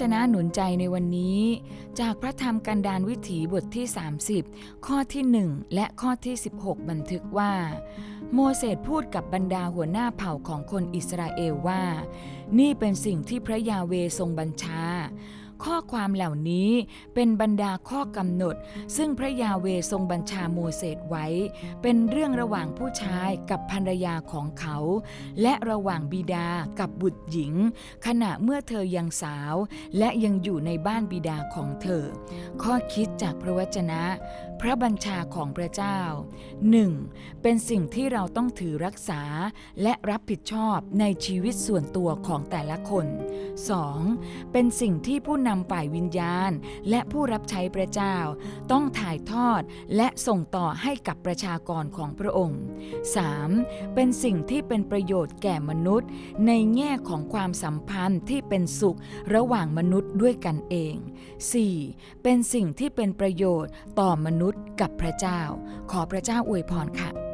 จนะหนุนใจในวันนี้ จากพระธรรมกันดารวิถีบทที่ 30 ข้อที่ 1 และข้อที่ 16 บันทึกว่า โมเสสพูดกับบรรดาหัวหน้าเผ่าของคนอิสราเอลว่า นี่เป็นสิ่งที่พระยาเวทรงบัญชา ข้อความเหล่านี้เป็นบรรดาข้อกำหนด ซึ่งพระยาเวทรงบัญชาโมเสสไว้ เป็นเรื่องระหว่างผู้ชายกับภรรยาของเขา และระหว่างบิดากับบุตรหญิง ขณะเมื่อเธอยังสาว และยังอยู่ในบ้านบิดาของเธอ ข้อคิดจากพระวจนะ พระบัญชาของพระเจ้า 1. เป็นสิ่งที่เราต้องถือรักษาและรับผิดชอบในชีวิตส่วนตัวของแต่ละคน 2. เป็นสิ่งที่ผู้นนำฝ่ายวิญญาณ และผู้รับใช้พระเจ้า ต้องถ่ายทอดและส่งต่อให้กับประชากรของพระองค์ 3. เป็นสิ่งที่เป็นประโยชน์แก่มนุษย์ ในแง่ของความสัมพันธ์ที่เป็นสุขระหว่างมนุษย์ด้วยกันเอง 4. เป็นสิ่งที่เป็นประโยชน์ต่อมนุษย์กับพระเจ้า ขอพระเจ้าอวยพรค่ะ